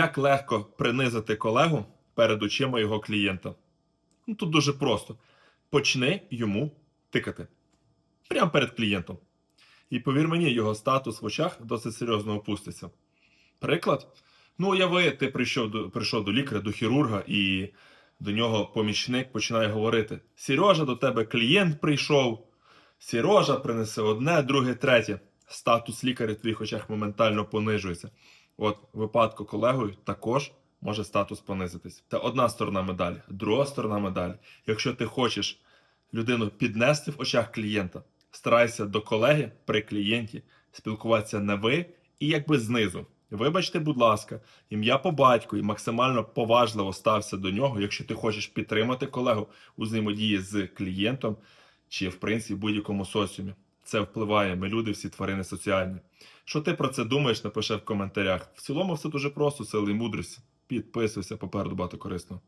Як легко принизити колегу перед очима його клієнта? Ну, тут дуже просто. Почни йому тикати. Прямо перед клієнтом. І повір мені, його статус в очах досить серйозно опуститься. Приклад. Ну, уяви, ти прийшов до, прийшов до лікаря, до хірурга, і до нього помічник починає говорити: Сережа, до тебе клієнт прийшов. Сережа принесе одне, друге, третє. Статус лікаря в твоїх очах моментально понижується. От, в випадку колегою також може статус понизитись. Це одна сторона медалі. Друга сторона медалі. Якщо ти хочеш людину піднести в очах клієнта, старайся до колеги при клієнті спілкуватися на ви і якби знизу. Вибачте, будь ласка, ім'я по батьку і максимально поважливо стався до нього, якщо ти хочеш підтримати колегу у взаємодії з клієнтом чи в принципі будь-якому соціумі. Це впливає. Ми люди, всі тварини соціальні. Що ти про це думаєш, напиши в коментарях. В цілому все дуже просто, сили і мудрість. Підписуйся, попереду багато корисного.